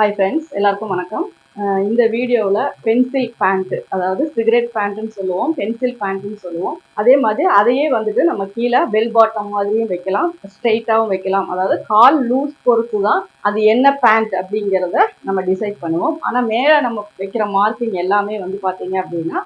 Hi friends எல்லாருக்கும் வணக்கம். இந்த வீடியோவில் பென்சில் பேண்ட்டு அதாவது சிகரெட் பேண்ட்டுன்னு சொல்லுவோம் பென்சில் பேண்ட்டுன்னு சொல்லுவோம். அதே மாதிரி அதையே வந்துட்டு நம்ம கீழே பெல் பாட்டம் மாதிரியும் வைக்கலாம் ஸ்ட்ரெயிட்டாகவும் வைக்கலாம். அதாவது கால் லூஸ் பொறுத்து தான் அது என்ன பேண்ட் அப்படிங்கிறத நம்ம டிசைட் பண்ணுவோம். ஆனால் மேலே நம்ம வைக்கிற மார்க்கிங் எல்லாமே வந்து பார்த்தீங்க அப்படின்னா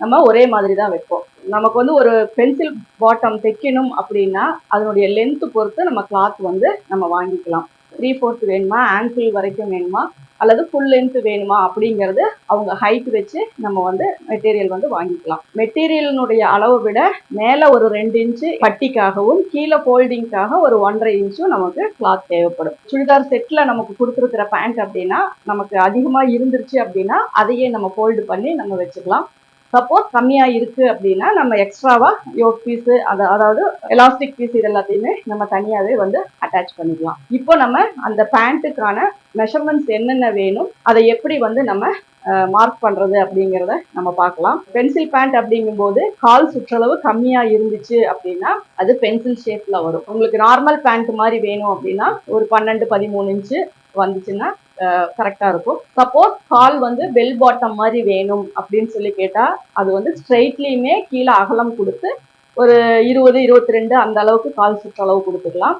நம்ம ஒரே மாதிரி தான் வைப்போம். நமக்கு வந்து ஒரு பென்சில் பாட்டம் தைக்கணும் அப்படின்னா அதனுடைய லென்த்து பொறுத்து நம்ம கிளாத் வந்து நம்ம வாங்கிக்கலாம். த்ரீ ஃபோர்த் வேணுமா? ஆங்கிள் வரைக்கும் வேணுமா? அல்லது ஃபுல் லென்த் வேணுமா? அப்படிங்கிறது அவங்க ஹைட் வச்சு நம்ம வந்து மெட்டீரியல் வந்து வாங்கிக்கலாம். மெட்டீரியலினுடைய அளவை விட மேலே ஒரு ரெண்டு இன்ச்சு பட்டிக்காகவும் கீழே ஃபோல்டிங்காக ஒரு ஒன்றரை இன்ச்சும் நமக்கு கிளாத் தேவைப்படும். சுடிதார் செட்டில் நமக்கு கொடுத்துருக்கிற பேண்ட் அப்படின்னா நமக்கு அதிகமாக இருந்துருச்சு அப்படின்னா அதையே நம்ம ஃபோல்டு பண்ணி நம்ம வச்சுக்கலாம். சப்போஸ் கம்மியாக இருக்குது அப்படின்னா நம்ம எக்ஸ்ட்ராவாக யோக் பீஸு அதை அதாவது எலாஸ்டிக் பீஸ் இது எல்லாத்தையுமே நம்ம தனியாகவே வந்து அட்டாச் பண்ணிக்கலாம். இப்போ நம்ம அந்த பேண்ட்டுக்கான மெஷர்மெண்ட்ஸ் என்னென்ன வேணும் அதை எப்படி வந்து நம்ம மார்க் பண்ணுறது அப்படிங்கிறத நம்ம பார்க்கலாம். பென்சில் பேண்ட் அப்படிங்கும்போது கால் சுற்றளவு கம்மியாக இருந்துச்சு அப்படின்னா அது பென்சில் ஷேப்பில் வரும். உங்களுக்கு நார்மல் பேண்ட் மாதிரி வேணும் அப்படின்னா ஒரு பன்னெண்டு பதிமூணு இன்ச்சு வந்துச்சுன்னா கரெக்டாக இருக்கும். சப்போஸ் கால் வந்து பெல் பாட்டம் மாதிரி வேணும் அப்படின்னு சொல்லி கேட்டால் அது வந்து ஸ்ட்ரைட்லேயுமே கீழே அகலம் கொடுத்து ஒரு இருபது இருபத்தி ரெண்டு அந்த அளவுக்கு கால் சுற்றளவு கொடுத்துக்கலாம்.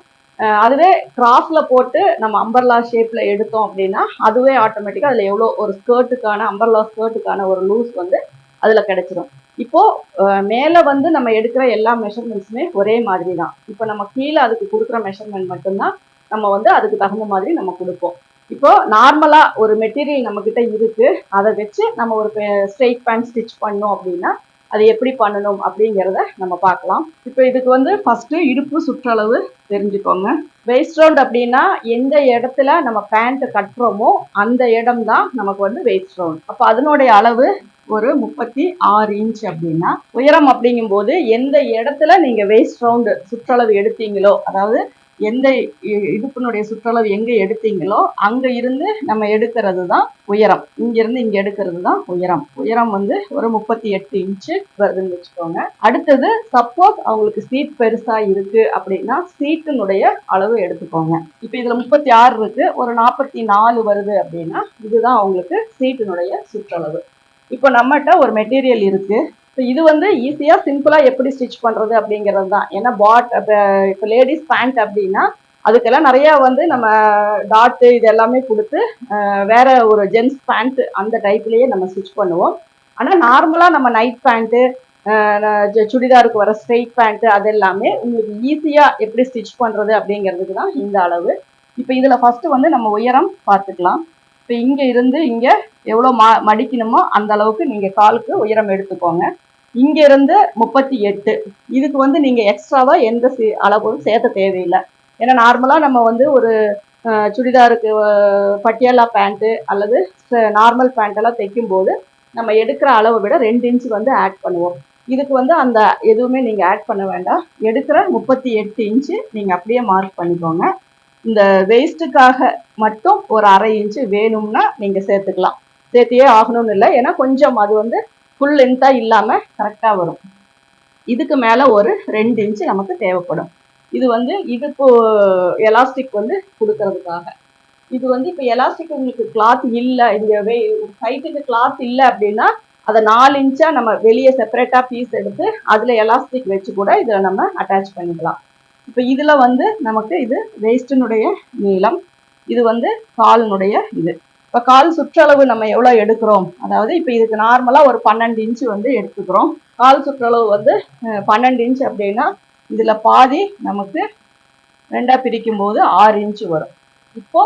அதுவே கிராஸில் போட்டு நம்ம அம்பர்லா ஷேப்பில் எடுத்தோம் அப்படின்னா அதுவே ஆட்டோமேட்டிக்காக அதில் எவ்வளோ ஒரு ஸ்கர்ட்டுக்கான அம்பர்லா ஸ்கர்ட்டுக்கான ஒரு லூஸ் வந்து அதில் கிடச்சிரும். இப்போது மேலே வந்து நம்ம எடுக்கிற எல்லா மெஷர்மெண்ட்ஸுமே ஒரே மாதிரி தான் இப்போ நம்ம கீழே அதுக்கு கொடுக்குற மெஷர்மெண்ட் மட்டும்தான் நம்ம வந்து அதுக்கு தகுந்த மாதிரி நம்ம கொடுப்போம். இப்போ நார்மலா ஒரு மெட்டீரியல் நம்ம கிட்ட இருக்கு. அதை வச்சு நம்ம ஒரு ஸ்ட்ரெயிட் பேண்ட் ஸ்டிச் பண்ணோம் அப்படின்னா அது எப்படி பண்ணணும் அப்படிங்கிறத நம்ம பார்க்கலாம். இப்போ இதுக்கு வந்து ஃபர்ஸ்ட் இடுப்பு சுற்றளவு தெரிஞ்சுக்கோங்க. வெயிஸ்ட் ரவுண்ட் அப்படின்னா எந்த இடத்துல நம்ம பேண்ட் கட்டுறோமோ அந்த இடம் தான் நமக்கு வந்து வெயிஸ்ட் ரவுண்ட் அப்போ அதனுடைய அளவு ஒரு முப்பத்தி ஆறு இன்ச் அப்படின்னா உயரம் அப்படிங்கும்போது எந்த இடத்துல நீங்கள் வேஸ்ட் ரவுண்டு சுற்றளவு எடுத்தீங்களோ அதாவது எந்த இடுப்பினுடைய சுற்றளவு எங்கே எடுத்தீங்களோ அங்கே இருந்து நம்ம எடுக்கிறது தான் உயரம் இங்கேருந்து இங்கே எடுக்கிறது தான் உயரம். உயரம் வந்து ஒரு முப்பத்தி எட்டு இன்ச்சு வருதுன்னு வச்சுக்கோங்க. அடுத்தது சப்போஸ் அவங்களுக்கு சீட் பெருசாக இருக்குது அப்படின்னா சீட்டினுடைய அளவு எடுத்துக்கோங்க. இப்போ இதில் முப்பத்தி ஆறு இருக்குது ஒரு நாற்பத்தி நாலு வருது அப்படின்னா இதுதான் அவங்களுக்கு சீட்டினுடைய சுற்றளவு. இப்போ நம்மகிட்ட ஒரு மெட்டீரியல் இருக்குது இப்போ இது வந்து ஈஸியாக சிம்பிளாக எப்படி ஸ்டிச் பண்ணுறது அப்படிங்கிறது தான். ஏன்னா பாட் இப்போ லேடிஸ் பேண்ட் அப்படின்னா அதுக்கெல்லாம் நிறையா வந்து நம்ம டாட்டு இது எல்லாமே கொடுத்து வேறு வேற ஒரு ஜென்ஸ் பேண்ட் அந்த டைப்லேயே நம்ம ஸ்டிச் பண்ணுவோம். ஆனால் நார்மலாக நம்ம நைட் பேண்ட்டு சுடிதாருக்கு வர ஸ்ட்ரெயிட் பேண்ட்டு அது எல்லாமே உங்களுக்கு ஈஸியாக எப்படி ஸ்டிச் பண்ணுறது அப்படிங்கிறதுக்கு தான் இந்த அளவு. இப்போ இதில் ஃபஸ்ட்டு வந்து நம்ம உயரம் பார்த்துக்கலாம். இப்போ இங்கே இருந்து இங்கே எவ்வளோ ம மடிக்கணுமோ அந்த அளவுக்கு நீங்கள் காலுக்கு உயரம் எடுத்துக்கோங்க. இங்கேருந்து முப்பத்தி எட்டு. இதுக்கு வந்து நீங்கள் எக்ஸ்ட்ராவாக எந்த சி- அளவும் சேர்த்த தேவையில்லை. ஏன்னா நார்மலாக நம்ம வந்து ஒரு சுடிதாருக்கு பட்டியாலா பேண்ட்டு அல்லது நார்மல் பேண்ட்டெல்லாம் தைக்கும்போது நம்ம எடுக்கிற அளவை விட ரெண்டு இன்ச் வந்து ஆட் பண்ணுவோம். இதுக்கு வந்து அந்த எதுவுமே நீங்கள் ஆட் பண்ண வேண்டாம். எடுக்கிற முப்பத்தி எட்டு இன்ச்சு நீங்கள் அப்படியே மார்க் பண்ணிக்கோங்க. இந்த வேஸ்ட்டுக்காக மட்டும் ஒரு அரை இன்ச்சு வேணும்னா நீங்கள் சேர்த்துக்கலாம். சேர்த்தியே ஆகணும்னு இல்லை. ஏன்னா கொஞ்சம் அது வந்து ஃபுல் லென்த்தாக இல்லாமல் கரெக்டாக வரும். இதுக்கு மேலே ஒரு ரெண்டு இன்ச்சு நமக்கு தேவைப்படும். இது வந்து இதுக்கு எலாஸ்டிக் வந்து கொடுக்கறதுக்காக. இது வந்து இப்போ எலாஸ்டிக் உங்களுக்கு கிளாத் இல்லை இந்த ஹைட்டுக்கு கிளாத் இல்லை அப்படின்னா அதை நாலு இன்ச்சாக நம்ம வெளியே செப்பரேட்டாக பீஸ் எடுத்து அதில் எலாஸ்டிக் வச்சு கூட இதில் நம்ம அட்டாச் பண்ணிக்கலாம். இப்போ இதில் வந்து நமக்கு இது வேஸ்டினுடைய நீளம். இது வந்து காலினுடைய இது. இப்போ கால் சுற்றளவு நம்ம எவ்வளோ எடுக்கிறோம்? அதாவது இப்போ இதுக்கு நார்மலாக ஒரு பன்னெண்டு இன்ச்சு வந்து எடுத்துக்கிறோம். கால் சுற்றளவு வந்து பன்னெண்டு இன்ச் அப்படின்னா இதில் பாதி நமக்கு ரெண்டாக பிரிக்கும் போது ஆறு இன்ச்சு வரும். இப்போ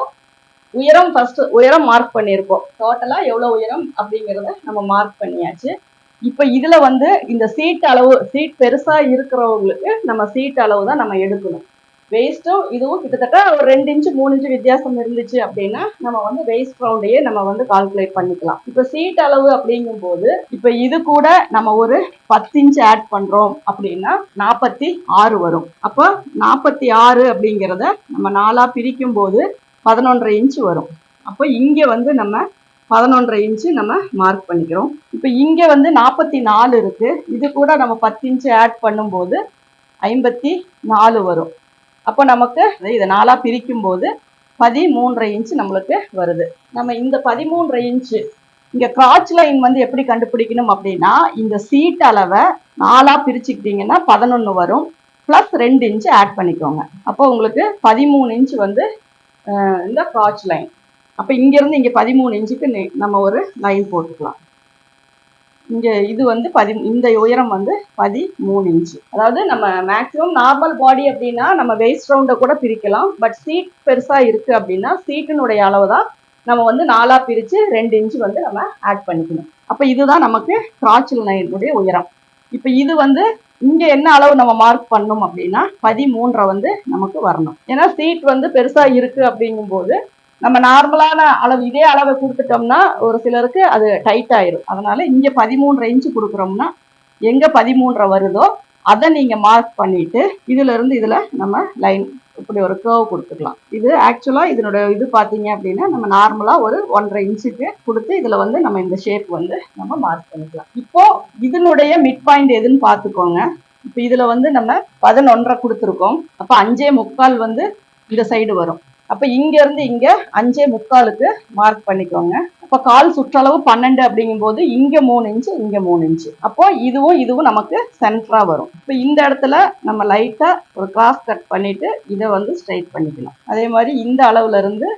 உயரம் ஃபஸ்ட்டு உயரம் மார்க் பண்ணியிருக்கோம். டோட்டலாக எவ்வளோ உயரம் அப்படிங்கிறத நம்ம மார்க் பண்ணியாச்சு. இப்போ இதில் வந்து இந்த சீட் அளவு சீட் பெருசாக இருக்கிறவங்களுக்கு நம்ம சீட் அளவு தான் நம்ம எடுக்கணும். வேஸ்ட்டும் இதுவும் கிட்டத்தட்ட ஒரு ரெண்டு இன்ச்சு மூணு இன்ச்சு வித்தியாசம் இருந்துச்சு அப்படின்னா நம்ம வந்து வேஸ்ட் ரவுண்டையே நம்ம வந்து கால்குலேட் பண்ணிக்கலாம். இப்போ சீட் அளவு அப்படிங்கும்போது இப்போ இது கூட நம்ம ஒரு பத்து இன்ச்சு ஆட் பண்றோம் அப்படின்னா நாற்பத்தி ஆறு வரும். அப்போ நாற்பத்தி ஆறு அப்படிங்கிறத நம்ம நாலா பிரிக்கும் போது பதினொன்றரை இன்ச்சு வரும். அப்போ இங்கே வந்து நம்ம பதினொன்றரை இன்ச்சு நம்ம மார்க் பண்ணிக்கிறோம். இப்போ இங்கே வந்து நாற்பத்தி நாலு இருக்குது இது கூட நம்ம பத்து இன்ச்சு ஆட் பண்ணும்போது ஐம்பத்தி நாலு வரும். அப்போ நமக்கு இதை நாலாக பிரிக்கும் போது பதிமூன்றரை இன்ச் நம்மளுக்கு வருது. நம்ம இந்த பதிமூன்றரை இன்ச்சு இங்கே கிராச் லைன் வந்து எப்படி கண்டுபிடிக்கணும் அப்படின்னா இந்த சீட் அளவை நாலாக பிரிச்சுக்கிட்டிங்கன்னா பதினொன்று வரும். ப்ளஸ் ரெண்டு இன்ச்சு ஆட் பண்ணிக்கோங்க. அப்போ உங்களுக்கு பதிமூணு இன்ச் வந்து இந்த கிராச் லைன் அப்போ இங்கேருந்து இங்கே பதிமூணு இன்ச்சுக்கு நெ- நம்ம ஒரு லைன் போட்டுக்கலாம். இங்கே இது வந்து பதி இந்த உயரம் வந்து பதிமூணு இன்ச்சு. அதாவது நம்ம மேக்ஸிமம் நார்மல் பாடி அப்படின்னா நம்ம வேஸ்ட் ரவுண்டை கூட பிரிக்கலாம். பட் சீட் பெருசாக இருக்குது அப்படின்னா சீட்டினுடைய அளவு தான் நம்ம வந்து நாலாக பிரித்து ரெண்டு இன்ச்சு வந்து நம்ம ஆட் பண்ணிக்கணும். அப்போ இதுதான் நமக்கு கிராச்சில் லைனுடைய உயரம். இப்போ இது வந்து இங்கே என்ன அளவு நம்ம மார்க் பண்ணோம் அப்படின்னா பதிமூன்றை வந்து நமக்கு வரணும். ஏன்னா சீட் வந்து பெருசாக இருக்கு அப்படிங்கும்போது நம்ம நார்மலான அளவு இதே அளவை கொடுத்துட்டோம்னா ஒரு சிலருக்கு அது டைட் ஆயிரும். அதனால இங்க பதிமூன்றரை இன்ச்சு கொடுக்குறோம்னா எங்க பதிமூன்றரை வருதோ அதை நீங்க மார்க் பண்ணிட்டு இதுல இருந்து இதுல நம்ம லைன் இப்படி ஒரு கர்வ் கொடுத்துக்கலாம். இது ஆக்சுவலா இதனோட இது பார்த்தீங்க அப்படின்னா நம்ம நார்மலா ஒரு ஒன்றரை இன்ச்சுக்கு கொடுத்து இதுல வந்து நம்ம இந்த ஷேப் வந்து நம்ம மார்க் பண்ணிக்கலாம். இப்போ இதனுடைய மிட் பாயிண்ட் எதுன்னு பார்த்துக்கோங்க. இப்போ இதுல வந்து நம்ம பதினொன்றரை கொடுத்துருக்கோம். அப்போ அஞ்சே முக்கால் வந்து இந்த சைடு வரும். அப்போ இங்கேருந்து இங்கே அஞ்சே முக்காலுக்கு மார்க் பண்ணிக்கோங்க. அப்போ கால் சுற்றளவு பன்னெண்டு அப்படிங்கும்போது இங்கே மூணு இன்ச்சு இங்கே மூணு இன்ச்சு. அப்போ இதுவும் இதுவும் நமக்கு சென்டராக வரும். இப்போ இந்த இடத்துல நம்ம லைட்டாக ஒரு கிராஸ் கட் பண்ணிவிட்டு இதை வந்து ஸ்ட்ரைட் பண்ணிக்கலாம். அதே மாதிரி இந்த அளவுலேருந்து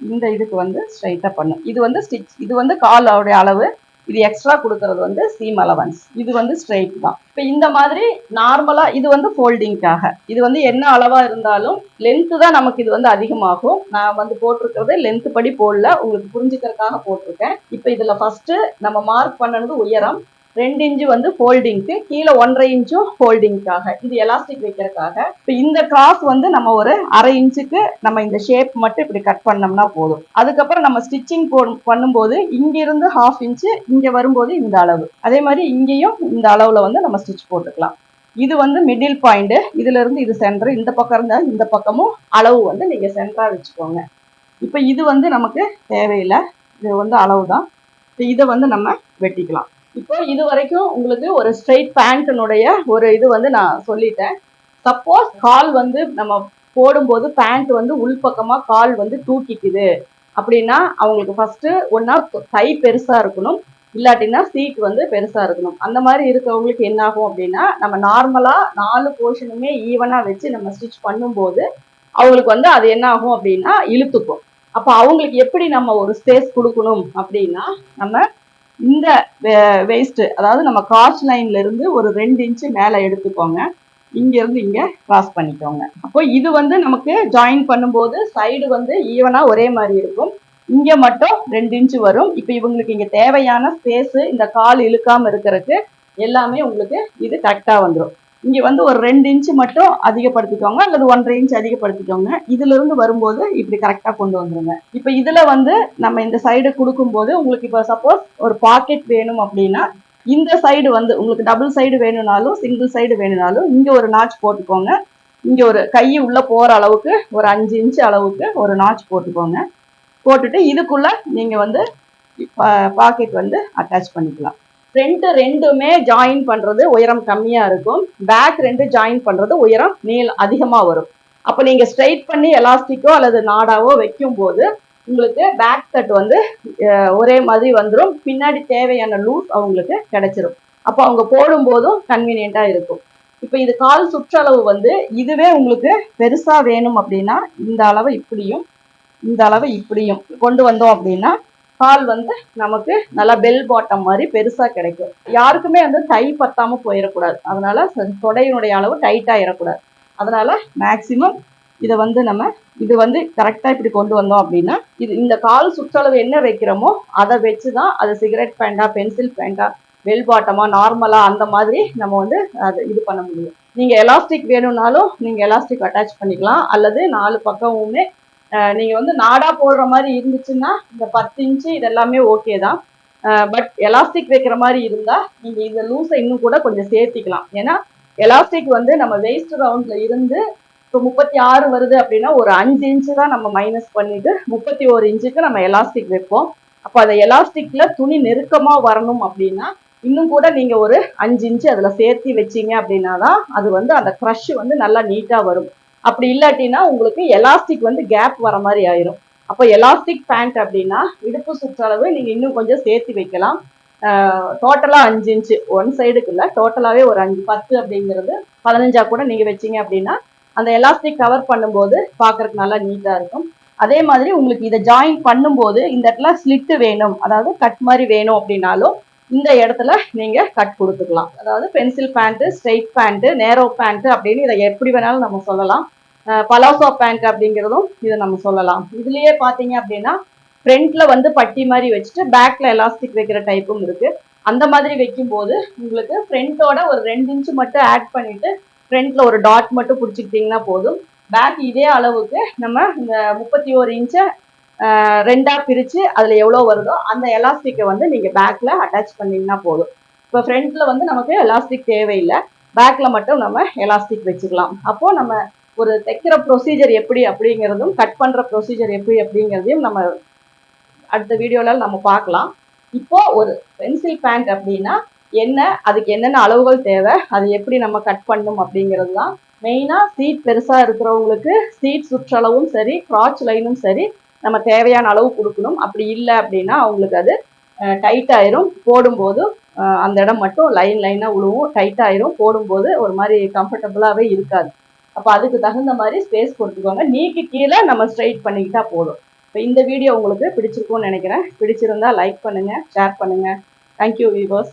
இந்த இதுக்கு வந்து ஸ்ட்ரைட்டாக பண்ணும் இது வந்து ஸ்டிச் இது வந்து காலோடைய அளவு இது எக்ஸ்ட்ரா கொடுக்கறது வந்து சீம் அலவன்ஸ் இது வந்து ஸ்ட்ரைட் தான். இப்போ இந்த மாதிரி நார்மலாக இது வந்து ஃபோல்டிங்காக இது வந்து என்ன அளவாக இருந்தாலும் லென்த்து தான் நமக்கு இது வந்து அதிகமாகும். நான் வந்து போட்டிருக்கிறது லென்த்து படி போடல. உங்களுக்கு புரிஞ்சுக்கிறதுக்காக போட்டிருக்கேன். இப்போ இதில் ஃபஸ்ட்டு நம்ம மார்க் பண்ணது உயரம். ரெண்டு இன்ச்சு வந்து ஃபோல்டிங்க்கு கீழே ஒன்றரை இன்ச்சும் ஃபோல்டிங்க்காக இது எலாஸ்டிக் வைக்கிறதுக்காக. இப்போ இந்த கிராஸ் வந்து நம்ம ஒரு அரை இன்ச்சுக்கு நம்ம இந்த ஷேப் மட்டும் இப்படி கட் பண்ணோம்னா போதும். அதுக்கப்புறம் நம்ம ஸ்டிச்சிங் போ பண்ணும்போது இங்கிருந்து ஹாஃப் இன்ச்சு இங்கே வரும்போது இந்த அளவு. அதே மாதிரி இங்கேயும் இந்த அளவில் வந்து நம்ம ஸ்டிச் போட்டுக்கலாம். இது வந்து மிடில் பாயிண்ட் இதுல இருந்து இது சென்டர் இந்த பக்கம் இருந்தா இந்த பக்கமும் அளவு வந்து நீங்க சென்டரா வச்சுக்கோங்க. இப்போ இது வந்து நமக்கு தேவையில்லை. இது வந்து அளவு தான் இப்போ இதை வந்து நம்ம வெட்டிக்கலாம். இப்போ இது வரைக்கும் உங்களுக்கு ஒரு ஸ்ட்ரைட் பேண்ட்டினுடைய ஒரு இது வந்து நான் சொல்லிட்டேன். சப்போஸ் கால் வந்து நம்ம போடும்போது பேண்ட் வந்து உள்பக்கமாக கால் வந்து தூக்கிக்குது. அப்படின்னா அவங்களுக்கு ஃபஸ்ட்டு ஒன்றா கை பெருசாக இருக்கணும். இல்லாட்டினா சீட் வந்து பெருசாக இருக்கணும். அந்த மாதிரி இருக்கவங்களுக்கு என்ன ஆகும் அப்படின்னா நம்ம நார்மலாக நாலு போர்ஷனுமே ஈவனாக வச்சு நம்ம ஸ்டிச் பண்ணும்போது அவங்களுக்கு வந்து அது என்ன ஆகும் அப்படின்னா இழுத்துக்கும். அப்போ அவங்களுக்கு எப்படி நம்ம ஒரு ஸ்பேஸ் கொடுக்கணும் அப்படின்னா நம்ம இந்த வேஸ்ட்டு அதாவது நம்ம காஸ்ட் லைன்ல இருந்து ஒரு ரெண்டு இன்ச்சு மேலே எடுத்துக்கோங்க. இங்கேருந்து இங்கே இங்க கிராஸ் பண்ணிக்கோங்க. அப்போ இது வந்து நமக்கு ஜாயின் பண்ணும்போது சைடு வந்து ஈவனாக ஒரே மாதிரி இருக்கும். இங்கே மட்டும் ரெண்டு இன்ச்சு வரும். இப்போ இவங்களுக்கு இங்கே தேவையான ஸ்பேஸு இந்த கால் இழுக்காமல் இருக்கிறதுக்கு எல்லாமே உங்களுக்கு இது கரெக்டாக வந்துடும் இங்க வந்து ஒரு ரெண்டு இன்ச்சு மட்டும் அதிகப்படுத்திக்கோங்க அல்லது ஒன்றரை இன்ச் அதிகப்படுத்திக்கோங்க. இதுல இருந்து வரும்போது இப்படி கரெக்டா கொண்டு வந்துருங்க. இப்போ இதுல வந்து நம்ம இந்த சைடு கொடுக்கும்போது உங்களுக்கு இப்போ சப்போஸ் ஒரு பாக்கெட் வேணும் அப்படின்னா இந்த சைடு வந்து உங்களுக்கு டபுள் சைடு வேணும்னாலும் சிங்கிள் சைடு வேணும்னாலும் இங்க ஒரு நாச் போட்டுக்கோங்க. இங்க ஒரு கை உள்ள போற அளவுக்கு ஒரு அஞ்சு இன்ச் அளவுக்கு ஒரு நாச் போட்டுக்கோங்க. போட்டுட்டு இதுக்குள்ள நீங்க வந்து பாக்கெட் வந்து அட்டாச் பண்ணிக்கலாம். ஃப்ரண்ட் ரெண்டுமே ஜாயின் பண்றது உயரம் கம்மியா இருக்கும். பேக் ரெண்டு ஜாயின் பண்றது உயரம் நீள் அதிகமாக வரும். அப்போ நீங்க ஸ்ட்ரைட் பண்ணி எலாஸ்டிக்கோ அல்லது நாடாவோ வைக்கும் போது உங்களுக்கு பேக் தட் வந்து ஒரே மாதிரி வந்துடும் பின்னாடி தேவையான லூஸ் அவங்களுக்கு கிடைச்சிரும். அப்போ அவங்க போடும்போதும் கன்வீனியண்டா இருக்கும். இப்போ இது கால் சுற்றளவு வந்து இதுவே உங்களுக்கு பெருசா வேணும் அப்படின்னா இந்த அளவு இப்படியும் இந்த அளவு இப்படியும் கொண்டு வந்தோம் அப்படின்னா கால் வந்து நமக்கு நல்லா பெல் பாட்டம் மாதிரி பெருசாக கிடைக்கும். யாருக்குமே வந்து டை பத்தாமல் போயிடக்கூடாது. அதனால தொடையினுடைய அளவு டைட்டாக ஆயிடக்கூடாது அதனால மேக்சிமம் இதை வந்து நம்ம இது வந்து கரெக்டாக இப்படி கொண்டு வந்தோம் அப்படின்னா இது இந்த கால் சுற்றளவு என்ன வைக்கிறோமோ அதை வச்சு தான் அது சிகரெட் பேண்டா பென்சில் பேண்டா பெல் பாட்டமாக நார்மலாக அந்த மாதிரி நம்ம வந்து அது இது பண்ண முடியும். நீங்கள் எலாஸ்டிக் வேணும்னாலும் நீங்கள் எலாஸ்டிக் அட்டாச் பண்ணிக்கலாம். அல்லது நாலு பக்கமுமே நீங்கள் நீங்க வந்து நாடா போடுற மாதிரி இருந்துச்சுன்னா இந்த பத்து இன்ச்சு இதெல்லாமே ஓகே தான். பட் எலாஸ்டிக் வைக்கிற மாதிரி இருந்தா நீங்க இந்த லூஸை இன்னும் கூட கொஞ்சம் சேர்த்திக்கலாம். ஏன்னா எலாஸ்டிக் வந்து நம்ம வேஸ்ட் ரவுண்ட்ல இருந்து இப்போ முப்பத்தி ஆறு வருது அப்படின்னா ஒரு அஞ்சு இன்ச்சு தான் நம்ம மைனஸ் பண்ணிட்டு முப்பத்தி ஒரு இன்ச்சுக்கு நம்ம எலாஸ்டிக் வைப்போம். அப்போ அந்த எலாஸ்டிக்ல துணி நெருக்கமா வரணும் அப்படின்னா இன்னும் கூட நீங்க ஒரு அஞ்சு இன்ச்சு அதுல சேர்த்து வச்சீங்க அப்படின்னா தான் அது வந்து அந்த க்ரஷ் வந்து நல்லா நீட்டா வரும். அப்படி இல்லாட்டினா உங்களுக்கு எலாஸ்டிக் வந்து கேப் வர மாதிரி ஆயிரும். அப்போ எலாஸ்டிக் பேண்ட் அப்படின்னா இடுப்பு சுற்றளவு நீங்க இன்னும் கொஞ்சம் சேர்த்து வைக்கலாம். டோட்டலாக அஞ்சு இன்ச்சு ஒன் சைடுக்கு இல்லை ஒரு அஞ்சு பத்து அப்படிங்கிறது பதினஞ்சா கூட நீங்கள் வச்சிங்க அப்படின்னா அந்த எலாஸ்டிக் கவர் பண்ணும்போது பார்க்குறதுக்கு நல்லா நீட்டாக இருக்கும். அதே மாதிரி உங்களுக்கு இதை ஜாயின் பண்ணும்போது இந்த இடத்துல ஸ்லிட்டு வேணும். அதாவது கட் மாதிரி வேணும் அப்படின்னாலும் இந்த இடத்துல நீங்கள் கட் கொடுத்துக்கலாம். அதாவது pencil pant straight pant narrow pant அப்படின்னு இதை எப்படி வேணாலும் நம்ம சொல்லலாம். பலாசோ பேண்ட் அப்படிங்கிறதும் இதை நம்ம சொல்லலாம். இதுலயே பார்த்தீங்க அப்படின்னா ஃப்ரண்ட்ல வந்து பட்டி மாதிரி வச்சுட்டு பேக்ல எலாஸ்டிக் வைக்கிற டைப்பும் இருக்கு. அந்த மாதிரி வைக்கும்போது உங்களுக்கு ஃப்ரண்ட்டோட ஒரு ரெண்டு இன்ச்சு மட்டும் ஆட் பண்ணிட்டு ஃப்ரண்ட்ல ஒரு டாட் மட்டும் பிடிச்சிக்கிட்டிங்கன்னா போதும். பேக் இதே அளவுக்கு நம்ம இந்த முப்பத்தி ஒரு இன்ச்சை ரெண்டா பிரிச்சு அதுல எவ்வளோ வருதோ அந்த எலாஸ்டிக்கை வந்து நீங்க பேக்ல அட்டாச் பண்ணீங்கன்னா போதும். இப்போ ஃப்ரண்ட்ல வந்து நமக்கு எலாஸ்டிக் தேவையில்லை. பேக்ல மட்டும் நம்ம எலாஸ்டிக் வச்சுக்கலாம். அப்போ நம்ம ஒரு தைக்கிற ப்ரொசீஜர் எப்படி அப்படிங்கிறதும் கட் பண்ணுற ப்ரொசீஜர் எப்படி அப்படிங்கிறதையும் நம்ம அடுத்த வீடியோல நம்ம பார்க்கலாம். இப்போ ஒரு பென்சில் பேண்ட் அப்படின்னா என்ன அதுக்கு என்னென்ன அளவுகள் தேவை அது எப்படி நம்ம கட் பண்ணும் அப்படிங்கிறது தான். மெயினாக சீட் பெருசாக இருக்கிறவங்களுக்கு சீட் சுற்றளவும் சரி கிராச் லைனும் சரி நம்ம தேவையான அளவு கொடுக்கணும். அப்படி இல்லை அப்படின்னா அவங்களுக்கு அது டைட் ஆயிரும். போடும்போது அந்த இடம் மட்டும் லைன் லைனாக உழுவும். டைட் ஆயிரும். போடும்போது ஒரு மாதிரி கம்ஃபர்டபுளாகவே இருக்காது. அப்போ அதுக்கு தகுந்த மாதிரி ஸ்பேஸ் கொடுத்துக்கோங்க. நீக்கு கீழே நம்ம ஸ்ட்ரைட் பண்ணிக்கிட்டா போதும். இப்போ இந்த வீடியோ உங்களுக்கு பிடிச்சிருக்கும்னு நினைக்கிறேன். பிடிச்சிருந்தா லைக் பண்ணுங்கள் ஷேர் பண்ணுங்கள் தேங்க்யூ வீவர்ஸ்